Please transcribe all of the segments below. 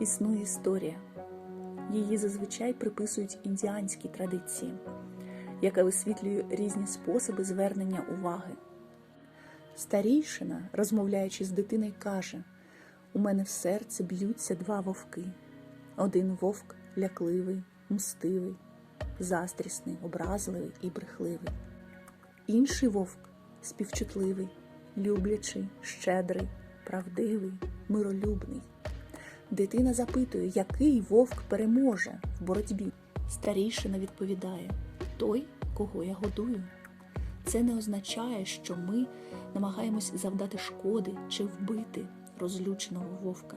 Існує історія. Її зазвичай приписують індіанській традиції, яка висвітлює різні способи звернення уваги. Старійшина, розмовляючи з дитиною, каже: У мене в серці б'ються два вовки. Один вовк лякливий, мстивий, заздрісний, образливий і брехливий. Інший вовк співчутливий, люблячий, щедрий, правдивий, миролюбний. Дитина запитує, який вовк переможе в боротьбі. Старійшина відповідає: той, кого я годую. Це не означає, що ми намагаємось завдати шкоди чи вбити розлюченого вовка.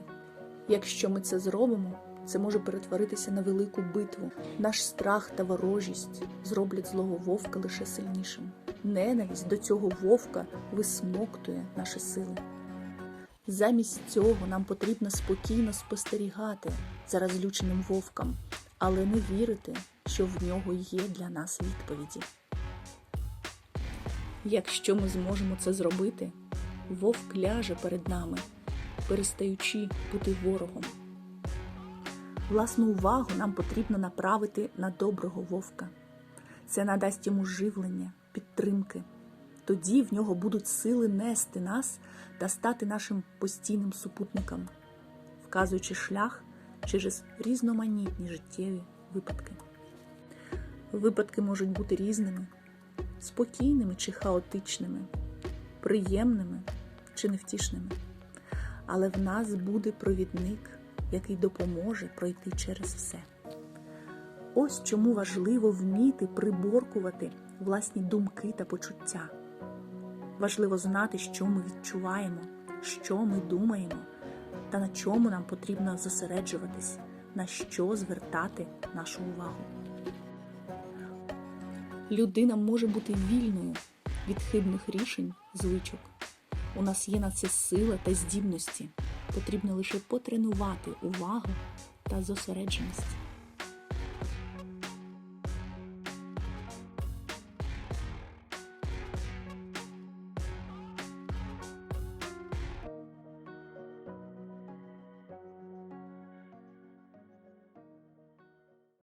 Якщо ми це зробимо, це може перетворитися на велику битву. Наш страх та ворожість зроблять злого вовка лише сильнішим. Ненависть до цього вовка висмоктує наші сили. Замість цього нам потрібно спокійно спостерігати за розлюченим вовком, але не вірити, що в нього є для нас відповіді. Якщо ми зможемо це зробити, вовк ляже перед нами, перестаючи бути ворогом. Власну увагу нам потрібно направити на доброго вовка. Це надасть йому живлення, підтримки. Тоді в нього будуть сили нести нас та стати нашим постійним супутником, вказуючи шлях через різноманітні життєві випадки. Випадки можуть бути різними, спокійними чи хаотичними, приємними чи невтішними. Але в нас буде провідник, який допоможе пройти через все. Ось чому важливо вміти приборкувати власні думки та почуття. Важливо знати, що ми відчуваємо, що ми думаємо, та на чому нам потрібно зосереджуватись, на що звертати нашу увагу. Людина може бути вільною від хибних рішень, звичок. У нас є на це сила та здібності. Потрібно лише потренувати увагу та зосередженість.